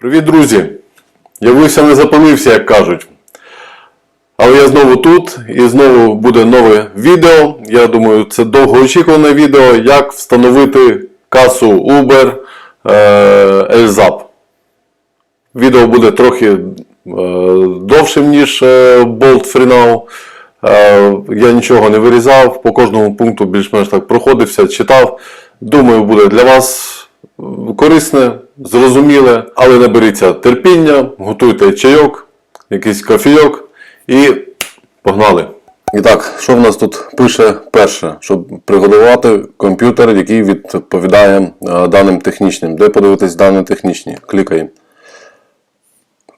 Привіт, друзі! Явився не запалився, як кажуть. Але я знову тут і знову буде нове відео. Я думаю, це довгоочікуване відео, як встановити касу Uber е, LZAP. Відео буде трохи е, довшим, ніж е, Bolt Free. Е, я нічого не вирізав, по кожному пункту більш-менш так проходився, читав. Думаю, буде для вас е, корисне, зрозуміле, але наберіться терпіння, готуйте чайок, якийсь кофійок і погнали. І так, що в нас тут пише перше, щоб приготувати комп'ютер, який відповідає е, даним технічним. Де подивитись дані технічні? Клікаємо.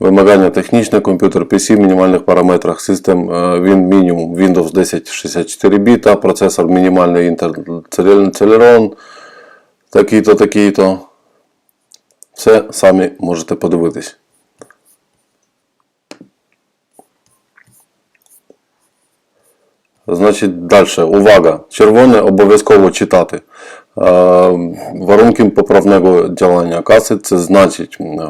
Вимагання технічне, комп'ютер PC, в мінімальних параметрах систем, е, він мінімум Windows 10 64 біта, процесор мінімальний Intel Celeron, такий-то, такий-то. Все самі можете подивитись. Значить, далі. Увага. Червоне обов'язково читати. Е, Warunки поправного ділення каси, це значить. е,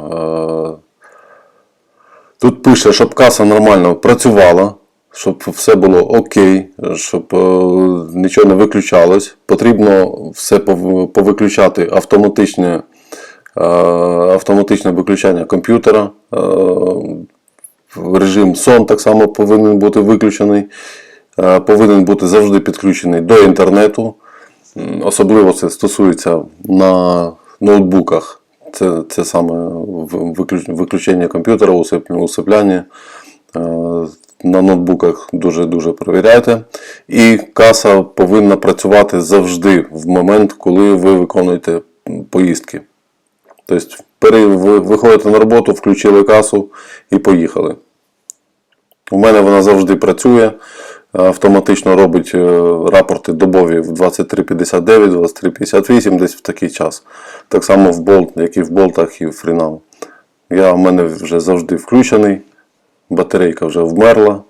Тут пише, щоб каса нормально працювала, щоб все було окей, щоб е, нічого не виключалось. Потрібно все повиключати автоматичне, автоматичне виключання комп'ютера. Е, режим сон так само повинен бути виключений. Е, Повинен бути завжди підключений до інтернету. Особливо це стосується на ноутбуках. Це, це саме виключення комп'ютера, усипляння. Е, На ноутбуках дуже-дуже перевіряйте. І каса повинна працювати завжди в момент, коли ви виконуєте поїздки. Тобто, виходите на роботу, включили касу і поїхали. У мене вона завжди працює. Автоматично робить е, рапорти добові в 23.59, 23.58, десь в такий час. Так само в болт, як і в болтах, і в фрінал. Я в мене вже завжди включений. Батарейка вже вмерла.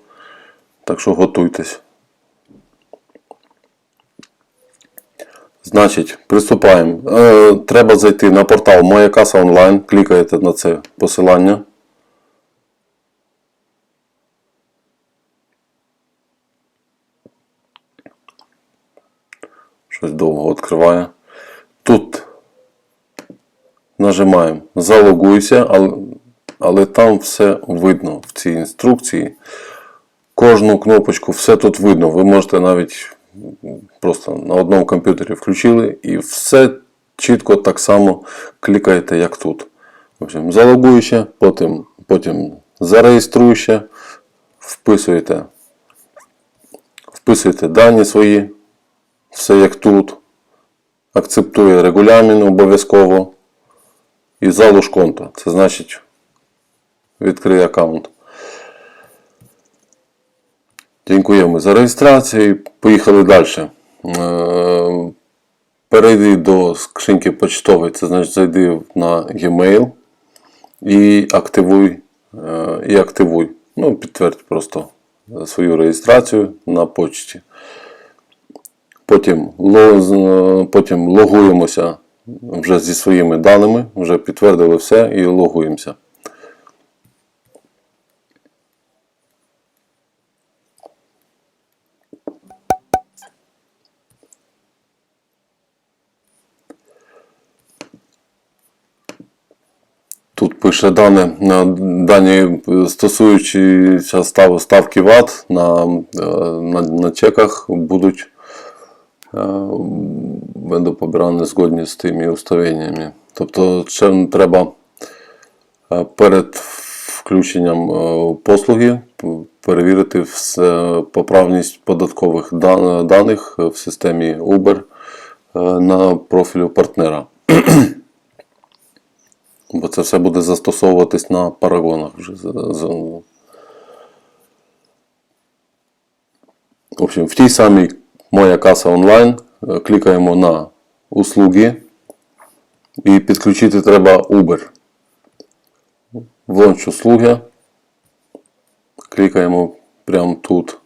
Так що готуйтесь. Значить, приступаємо. Е, треба зайти на портал Моя каса онлайн. Клікаєте на це посилання. Щось довго відкриває. Тут нажимаємо Залогуйся, але, але там все видно в цій інструкції. Кожну кнопочку, все тут видно. Ви можете навіть просто на одному комп'ютері включили і все чітко так само клікаєте, як тут. В общем, залогуючи, потім, потім зареєструючи, вписуєте, вписуєте дані свої, все як тут. Акцептує регулямін обов'язково. І залуж конта. Це значить відкрий аккаунт. Дякуємо за реєстрацію. Поїхали далі. Е, Перейди до скриньки почтової, це значить зайди на e-mail і активуй. е, І активуй. Ну, підтвердь просто свою реєстрацію на почті. Потім, потім логуємося вже зі своїми даними, вже підтвердили все і логуємося. Тут пише дані, е, стосуючися став, ставки ВАТ на, е, на, на чеках будуть będą pobierane zgodnie z tymi ustawieniami. Тобто ще треба е, перед включенням е, послуги перевірити все, поправність податкових даних в системі Uber е, на профілю партнера. Бо це все буде застосовуватись на парагонах вже. В общем, в тій самій Моя каса онлайн. е, Клікаємо на услуги і підключити треба Uber. Влонч услуги. Клікаємо прямо тут.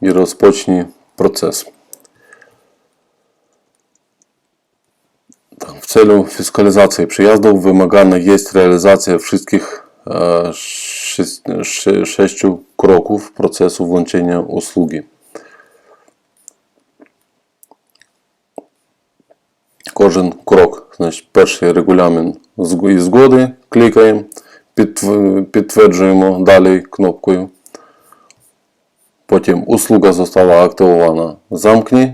І розпочні процес. w celu fiskalizacji przyjazdów wymagana jest realizacja wszystkich e, sześć- sze- sześciu kroków procesu włączenia usługi. Кожен крок. Значить, перший регулямен зг- і згоди клікаємо, підтв- підтверджуємо далі кнопкою. Потім услуга została активована. Замкні.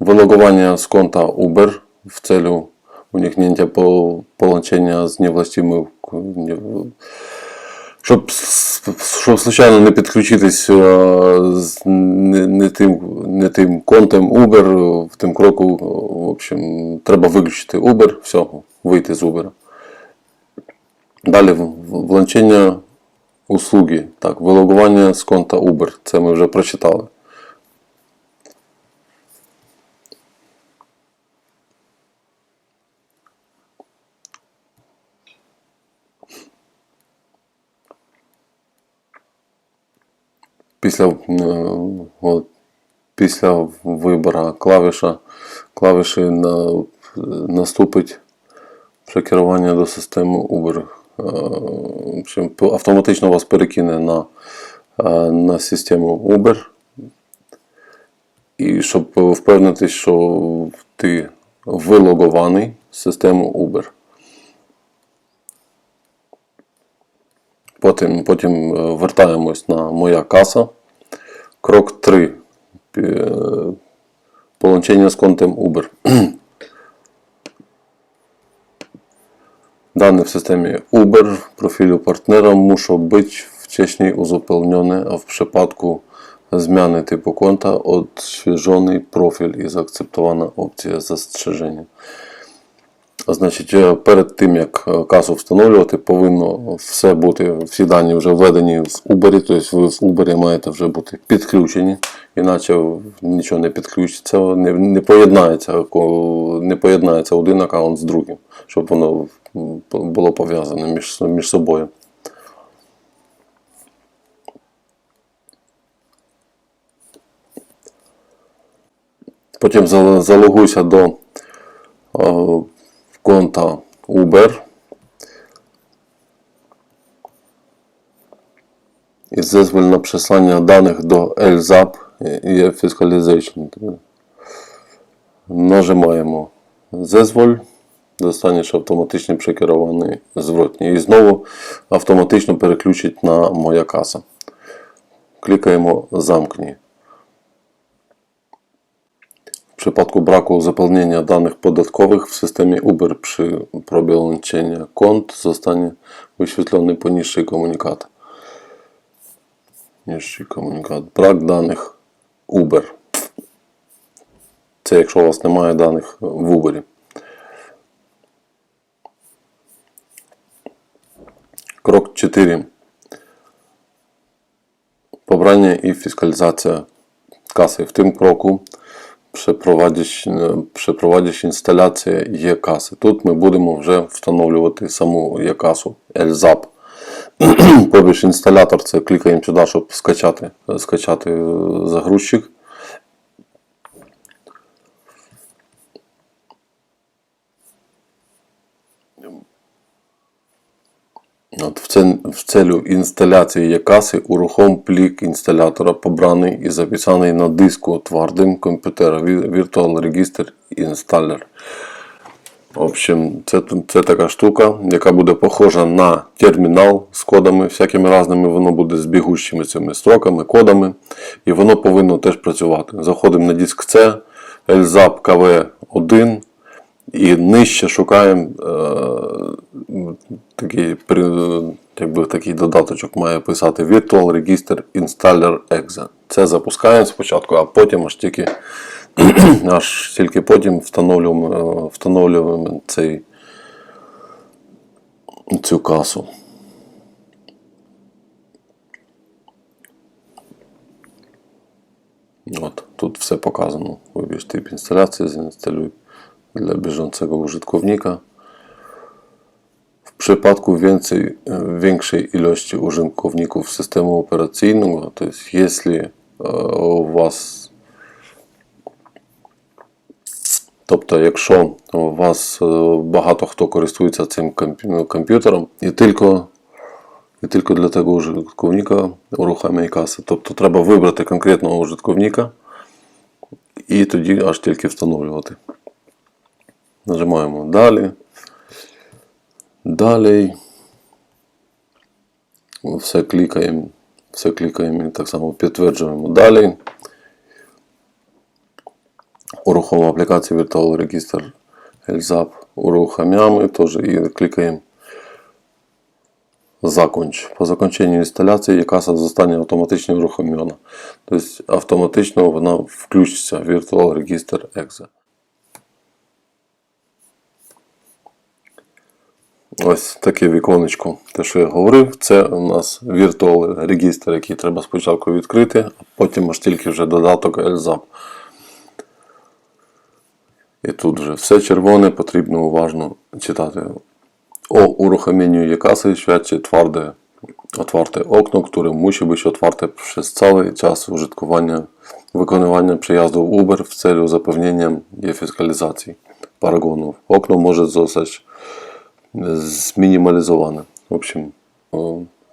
Вилогування з конта Uber в целю уникнення по- поłączenia з невластимим к- не- щоб, с- щоб случайно не підключитись е, з не, не, тим, не тим контом Uber, в тим кроку, в общем, треба виключити Uber, все, вийти з Uber. Далі в- в- услуги. Так, вилогування з конта Uber. Це ми вже прочитали. Після, е, от, після вибору клавіша, клавіші на, наступить прикерування до системи Uber. Е, автоматично вас перекине на, е, на систему Uber. І щоб впевнитись, що ти вилогований в систему Uber. Потім, е, вертаємось на моя каса. Крок 3. Получення з контем Uber. Dane w systemie Uber profilu partnera muszą być wcześniej uzupełnione, a w przypadku zmiany typu konta odświeżony profil і zaakceptowana opcja zastrzeżenia. Значить, е, перед тим, як е, касу встановлювати, повинно все бути, всі дані вже введені в Uber, тобто ви в Uber маєте вже бути підключені, іначе нічого не підключиться, не, не, поєднається, не поєднається один аккаунт з другим, щоб воно було пов'язане між, між собою. Потім залогуйся до конта Uber. І зезволь на прислання даних до LZAP і Fiscalization. Нажимаємо зезволь. Достанеш автоматично прикерований зворотній. І знову автоматично переключить на моя каса. Клікаємо замкні. W przypadku braku zapełnienia danych podatkowych w systemie Uber przy próbie łączenia kont zostanie wyświetlony poniższy komunikat. Niższy komunikat. Brak danych Uber. Це якщо у вас немає даних в Uber. Крок 4. Pobranie i fiskalizacja kasy. W tym kroku przeprowadzić, інсталяція Є-каси. Тут ми будемо вже встановлювати саму Є-касу LZAP. Побіж інсталятор, це клікаємо сюди, щоб скачати, скачати е, загрузчик. В, це, в целю інсталяції Якаси урухом плік інсталятора побраний і записаний на диску твардим комп'ютера Virtual Register Installer. В общем, це, це така штука, яка буде похожа на термінал з кодами всякими різними, воно буде з бігущими цими строками, кодами, і воно повинно теж працювати. Заходимо на диск C, LZAP KV1 і нижче шукаємо е, такий, якби такий додаточок має писати Virtual Register Installer Exe. Це запускаємо спочатку, а потім аж тільки, аж тільки потім встановлюємо, е, встановлюємо цей, цю касу. От, тут все показано. Wybierz typ instalacji, zainstaluj dla bieżącego użytkownika. W przypadku więcej, większej ilości użytkowników systemu operacyjnego, to jest jeśli e, u Was Тобто, якщо у вас е, багато хто користується цим комп- ну, комп'ютером, і тільки, і тільки для того ужитковника уruchamiає каси. Тобто треба вибрати конкретного ужитковника і тоді аж тільки встановлювати. Нажимаємо далі. Далі. Все клікаємо. Все клікаємо і так само підтверджуємо далі. Уruchoma аплікація Virtual Register LZAP уruchamiamy теж і клікаємо Законч. По законченню інсталяції якраз застане автоматично уruchomiona. Тобто автоматично вона включиться в Virtual Register Exe. Ось таке віконечко. Те, що я говорив, це у нас Virtual Register, який треба спочатку відкрити, а потім аж тільки вже додаток LZAP. І тут вже все червоне, потрібно уважно читати. O uruchomieniu kasy świadczy twarde, otwarte okno, które musi być otwarte przez cały czas użytkowania, wykonywania przejazdów Uber w celu zapewnienia defiskalizacji paragonów. Okno może zostać змінімалізоване. В общем,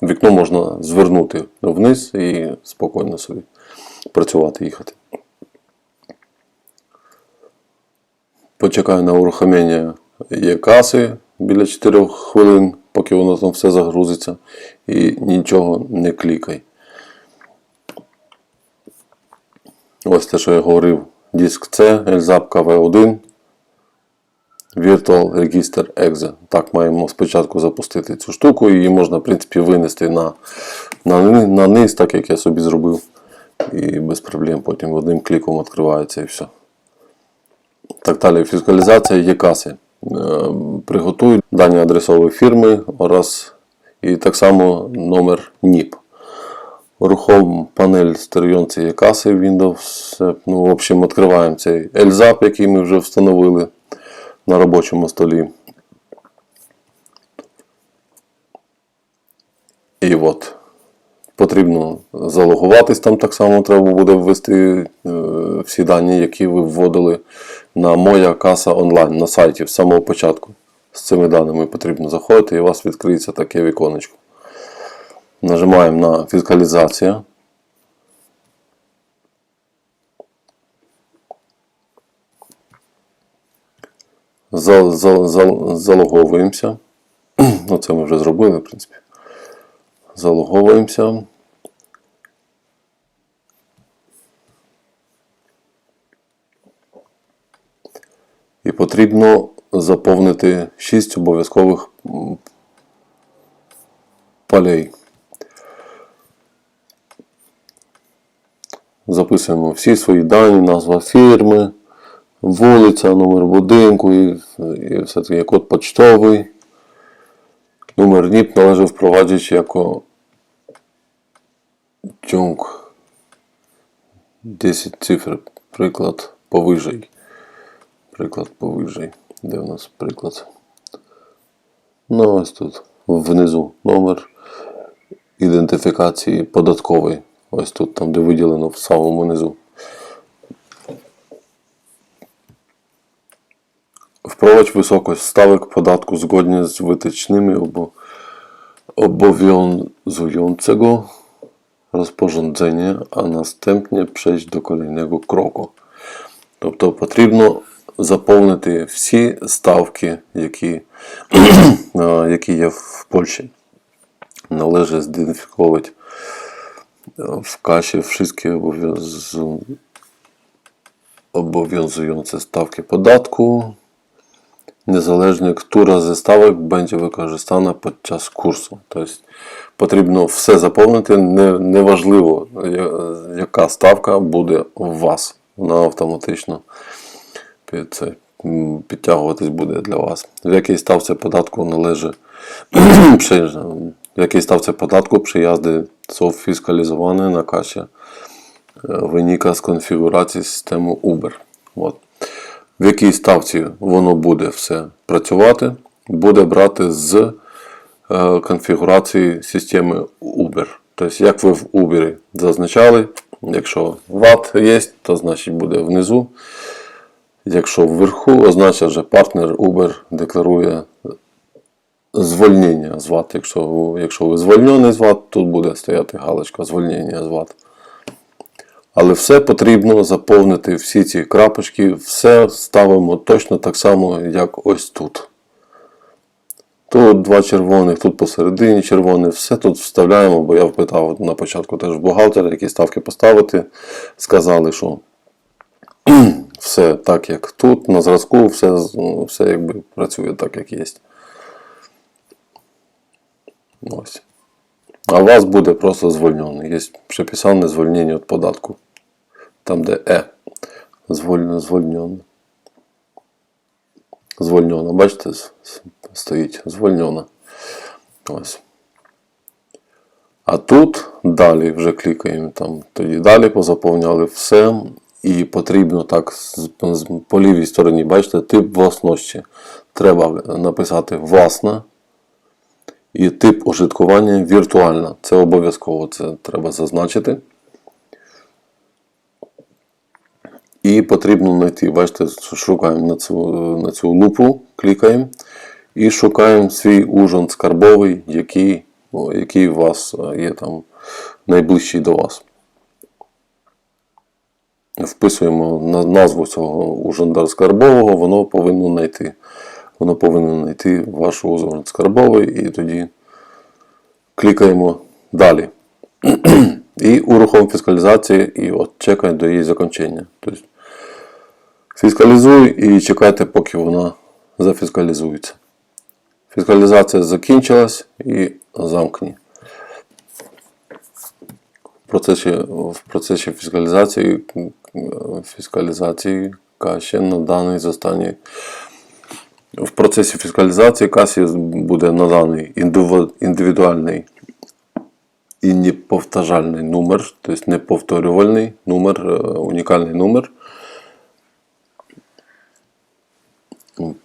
вікно можна звернути вниз і спокійно собі працювати, їхати. Почекаю на урухомлення є каси біля 4 хвилин, поки воно там все загрузиться, і нічого не клікай. Ось те, що я говорив, диск C, LZAP KV1, Virtual Register Exe. Так, маємо спочатку запустити цю штуку, її можна, в принципі, винести на, на, на низ, так як я собі зробив. І без проблем потім одним кліком відкривається і все. Так далі, фіскалізація є каси. Е, Приготують дані адресової фірми раз і так само номер НІП. Рухом панель стерйон цієї каси Windows. Ну, в общем, відкриваємо цей LZAP, який ми вже встановили на робочому столі. І от потрібно залогуватись, там так само треба буде ввести е, всі дані, які ви вводили на моя каса онлайн на сайті з самого початку. З цими даними потрібно заходити і у вас відкриється таке віконечко. Нажимаємо на фіскалізація. Зал, зал, зал, залоговуємося. Ну, це ми вже зробили, в принципі. Залоговуємося. І потрібно заповнити 6 обов'язкових полей. Записуємо всі свої дані, назва фірми, вулиця, номер будинку і, і все таке код почтовий. Номер НІП належить впроваджувати як тюнг 10 цифр. Приклад повижей. Приклад повижей. Де у нас приклад? Ну, ось тут. Внизу номер ідентифікації податковий. Ось тут, там, де виділено в самому низу. Wysokość stawek podatku zgodnie z wytycznymi obo, obowiązującego rozporządzenia, a następnie przejść do kolejnego kroku. Тобто потрібно заповнити всі ставки, які, а, які є в Польщі. Належить зідентифікувати а, в каші всі obowiązujące stawki podatku, niezależnie która ze stawek będzie wykorzystana podczas kursu. Тобто потрібно все заповнити, не, неважливо, я- яка ставка буде у вас. Вона автоматично під це, підтягуватись буде для вас. В якій ставці податку належить stawce podatku przejazdy są fiskalizowane na kasie e, wynika z konfiguracji systemu Uber. От. В якій ставці воно буде все працювати, буде брати з е, конфігурації системи Uber. Тобто, як ви в Uber зазначали, якщо ват є, то значить буде внизу. Якщо вверху, означає, що партнер Uber декларує звольнення з ВАТ. Якщо, якщо ви звольнений з ВАТ, тут буде стояти галочка звольнення з ВАТ. Але все потрібно заповнити всі ці крапочки, все ставимо точно так само, як ось тут. Тут два червоних, тут посередині червоне, все тут вставляємо, бо я впитав на початку теж бухгалтера, які ставки поставити. Сказали, що все так, як тут, на зразку, все, все якби працює так, як є. Ось. А у вас буде просто звольнений. Є приписане звільнення від податку. Там, де Е. Звольнено, звольнено. Звольнено. Бачите, стоїть звольнено. Ось. А тут далі вже клікаємо. Там, тоді далі позаповняли все. І потрібно так по лівій стороні, бачите, тип власності. Треба написати власна. І тип ужиткування віртуальна. Це обов'язково це треба зазначити. І потрібно знайти, бачите, шукаємо на цю, на цю лупу, клікаємо і шукаємо свій ужин скарбовий, який, який у вас е, є там найближчий до вас. Вписуємо назву цього ужинда скарбового, воно повинно знайти. Воно повинно знайти ваш ужин скарбовий і тоді клікаємо далі. І урухом фіскалізації, і от чекай до її закінчення. Тобто фіскалізуй і чекайте, поки вона зафіскалізується. Фіскалізація закінчилась і замкні. В процесі, в процесі фіскалізації, фіскалізації каші на даний застані. В процесі фіскалізації касі буде наданий індивідуальний i niepowtarzalny numer, to jest niepowtarzalny numer, e, unikalny numer.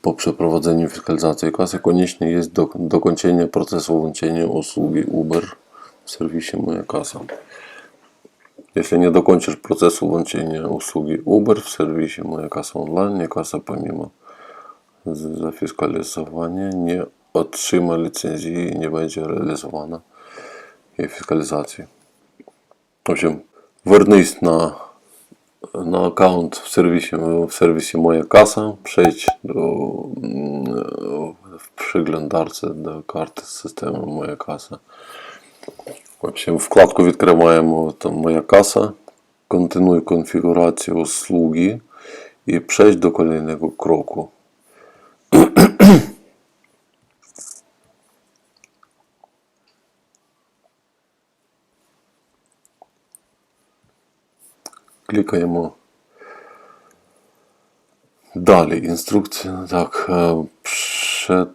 Po przeprowadzeniu fiskalizacji kasy konieczne jest do, dokończenie procesu włączenia usługi Uber w serwisie Moja Kasa. Jeśli nie dokończysz procesu włączenia usługi Uber w serwisie Moja Kasa Online, kasa pomimo zafiskalizowania nie otrzyma licencji i nie będzie realizowana. Jej фіскалізації. В общем, вернись на, на аккаунт в сервісі, в сервісі Моя каса, прzejdź до, в приглядарці до карти системи Моя каса. В общем, вкладку відкриваємо там Моя каса, континуй конфігурацію услуги і прzejdź до kolejnego кроку. Клікаємо. Далі інструкція. Так, przed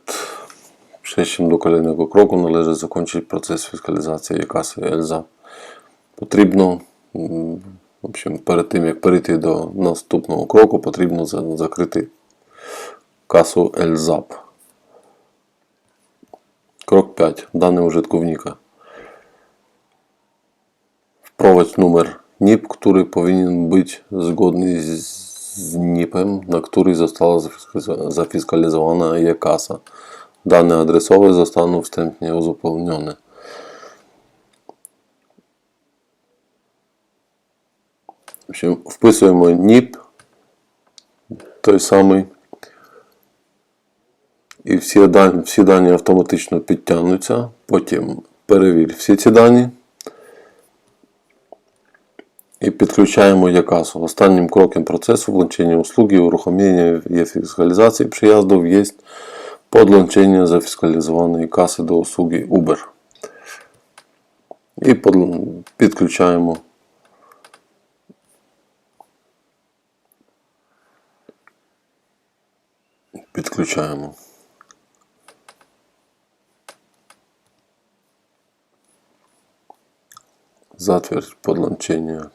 przejściem do kolejnego kroku należy zakończyć proces фіскалізації каси Ельза. Потрібно, в общем, перед тим як перейти до наступного кроку, потрібно закрити касу Ельзап. Крок 5. Дані ужитковника. Wprowadź numer Z, z NIP-em, na który została zafiska- zafiskalizowana jej kasa. Dane adresowe zostaną wstępnie uzupełnione. Się Wpisujemy NIP, той самий, і всі дані, автоматично підтягнуться. Потім перевір всі ці дані. І підключаємо ЯКАСу. Останнім кроком процесу вłączenia услуги uruchomienia є фіскалізації przyjazdów jest podłączenie zafiskalizowanej kasy do usługi Uber. І підключаємо підключаємо.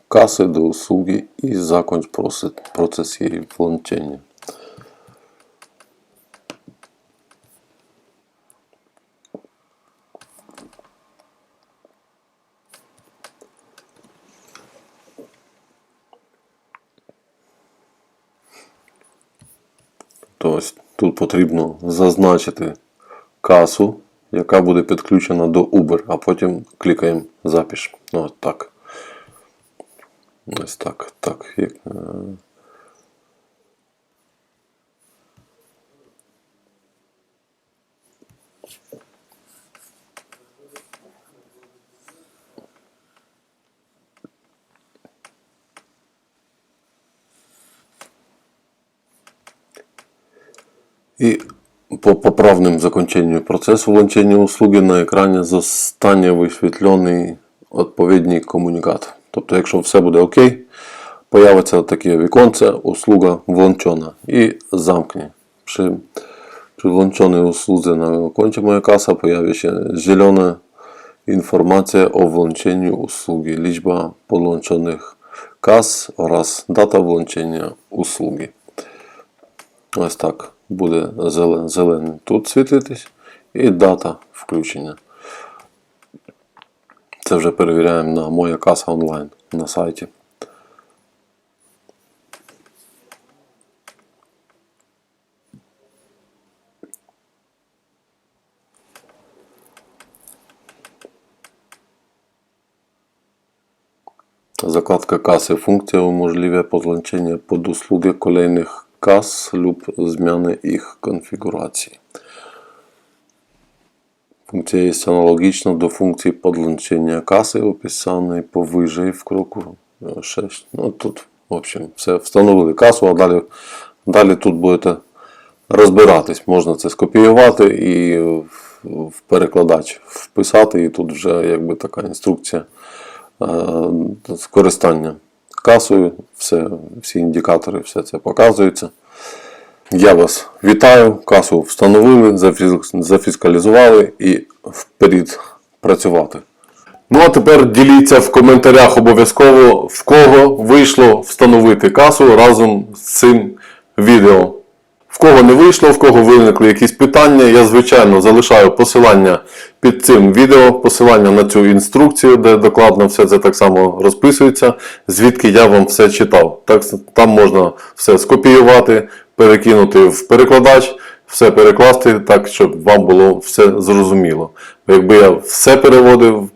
Kasy do usługi i zakończ proces, proces jej włączenia. то ось тут потрібно зазначити касу, яка буде підключена до Uber, а потім клікаємо запіш. Ну, от так. Ось так. так. як, е, И по поправним закончению процесу вłączenia услуги на екрані застане висвітлений відповідний комунікат. Тобто, якщо все буде окей, появиться таке віконце, услуга влончена і замкне. Przy, przy włączonej usłudze na koncie Moja Kasa pojawi się zielona informacja o włączeniu usługi, liczba podłączonych kas oraz data włączenia usługi. Ось так буде зелен, зелений тут світитись і дата включення. Це вже перевіряємо на моя каса онлайн на сайті. Zakładka kasy. Funkcja umożliwia podłączenie pod usługę kolejnych kas lub zmianę ich konfiguracji. Funkcja jest analogiczna do funkcji podłączenia kasy opisanej powyżej w kroku 6. Ну тут, в общем, все встановили касу, а далі, далі тут будете розбиратись. Можна це скопіювати і в, в перекладач вписати, і тут вже якби така інструкція е, скористання касою, все, всі індикатори, все це показується. Я вас вітаю, касу встановили, зафіскалізували і вперед працювати. Ну а тепер діліться в коментарях обов'язково, в кого вийшло встановити касу разом з цим відео. Кого не вийшло, в кого виникли якісь питання, я звичайно залишаю посилання під цим відео, посилання на цю інструкцію, де докладно все це так само розписується, звідки я вам все читав. Так, там можна все скопіювати, перекинути в перекладач, все перекласти так, щоб вам було все зрозуміло. Якби я все переводив,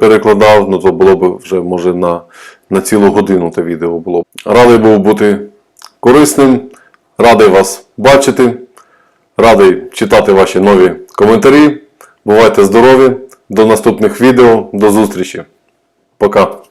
перекладав, ну то було б вже може на, на цілу годину те відео було. Радий був бути корисним. Радий вас бачити. Радий читати ваші нові коментарі. Бувайте здорові. До наступних відео. До зустрічі. Пока.